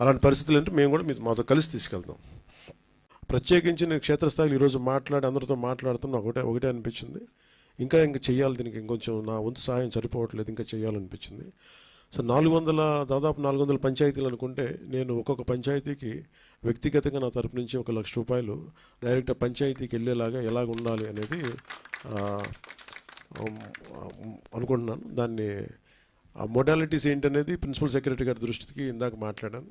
అలాంటి పరిస్థితులు అంటే మేము కూడా మీ మాతో కలిసి తీసుకెళ్తాం. ప్రత్యేకించి నేను క్షేత్రస్థాయిలో ఈరోజు మాట్లాడి అందరితో మాట్లాడుతున్నా ఒకటే ఒకటే అనిపించింది. ఇంకా ఇంకా చేయాలి దీనికి ఇంకొంచెం నా వంతు సహాయం సరిపోవట్లేదు ఇంకా చేయాలనిపించింది సో నాలుగు వందల దాదాపు నాలుగు వందల పంచాయతీలు అనుకుంటే నేను ఒక్కొక్క పంచాయతీకి వ్యక్తిగతంగా నా తరపు నుంచి ఒక లక్ష రూపాయలు డైరెక్ట్ పంచాయతీకి వెళ్ళేలాగా ఎలాగ ఉండాలి అనేది అనుకుంటున్నాను. దాన్ని ఆ మొడాలిటీస్ ఏంటనేది ప్రిన్సిపల్ సెక్రటరీ గారి దృష్టికి ఇందాక మాట్లాడాను.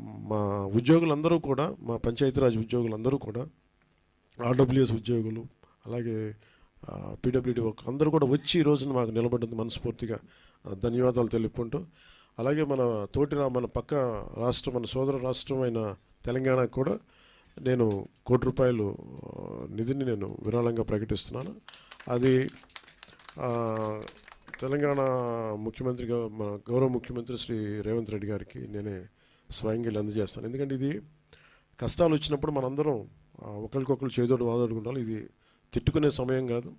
మా ఉద్యోగులందరూ కూడా మా పంచాయతీరాజ్ ఉద్యోగులందరూ కూడా ఆర్డబ్ల్యూఎస్ ఉద్యోగులు అలాగే పీడబ్ల్యూడి వర్క్ అందరూ కూడా వచ్చి ఈ రోజున మాకు నిలబడింది మనస్ఫూర్తిగా. ధన్యవాదాలు తెలుపుకుంటూ అలాగే మన తోటి రా- మన పక్క రాష్ట్రం మన సోదర రాష్ట్రం అయిన తెలంగాణకు కూడా నేను కోటి రూపాయలు నిధిని నేను విరాళంగా ప్రకటిస్తున్నాను. అది తెలంగాణ ముఖ్యమంత్రిగా మన గౌరవ ముఖ్యమంత్రి శ్రీ రేవంత్ రెడ్డి గారికి నేనే స్వయంగా వెళ్ళి అందజేస్తాను ఎందుకంటే ఇది కష్టాలు వచ్చినప్పుడు మనందరం ఒకరికొకరు చేదోడు వాదోడుకుంటాం ఇది తిట్టుకునే సమయం కాదు.